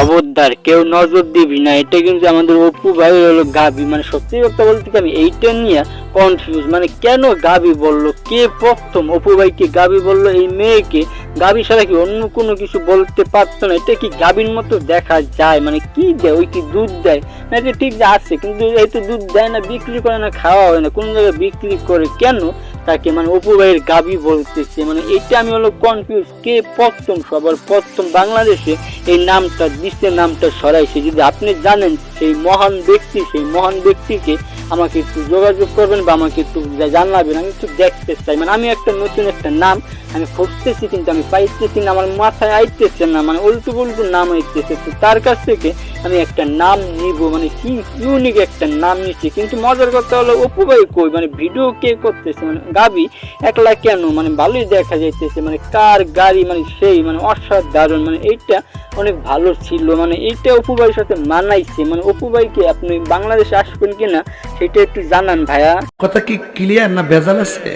খবরদার, কেউ নজর দিবি না। এটা কিন্তু আমাদের অপু ভাই হলো গাবি মানে সত্যি কথা বলতে আমি এইটা নিয়ে কনফিউজ মানে কেন গাবি বলল? কে প্রথম? অপু ভাইকে গাবি বলল? এই মেয়েকে গাবি ছাড়া কি অন্য কোনো কিছু বলতে পারতো না? এটা কি গাবির মতো দেখা যায়? মানে কি দেয়? ওই কি দুধ দেয়? না, এটা ঠিক আছে, কিন্তু এই তো দুধ দেয় না, বিক্রি করে না, খাওয়া হয় না। কোন জায়গায় বিক্রি করে কেন? তাকে মানে অপু গাবি বলতেছে। মানে এটা আমি হলো কনফিউজ কে প্রথম, সবার প্রথম বাংলাদেশে এই নামটা, বিশ্বের নামটা সরাইছে। যদি আপনি জানেন সেই মহান ব্যক্তি, সেই মহান ব্যক্তিকে আমাকে একটু যোগাযোগ করবেন বা আমাকে একটু জানাবেন, আমি একটু দেখতে চাই। মানে আমি একটা নতুন একটা নাম আমি খুঁজতেছি, কিন্তু আমি পাইতেছি না, আমার মাথায় আইতেছে না মানে উল্টো উল্টো নাম আইতেছে। তো তার কাছ থেকে আমি একটা নাম নিব মানে কি ইউনিক একটা নাম নিচ্ছি কিন্তু মজার কথা হলো অপু ভাই কই মানে ভিডিও কে করতেছে মানে গাবি একলা কেন মানে ভালোই দেখা যাইতেছে মানে কার গাড়ি মানে সেই মানে অসাধারণ মানে এইটা অনেক ভালো ছিল মানে এইটা অপু ভাইয়ের সাথে মানাইছে মানে অপু ভাইকে আপনি বাংলাদেশে আসবেন কিনা, সেটা একটু জানান ভাইয়া। কথা কি ক্লিয়ার না ভেজাল আছে?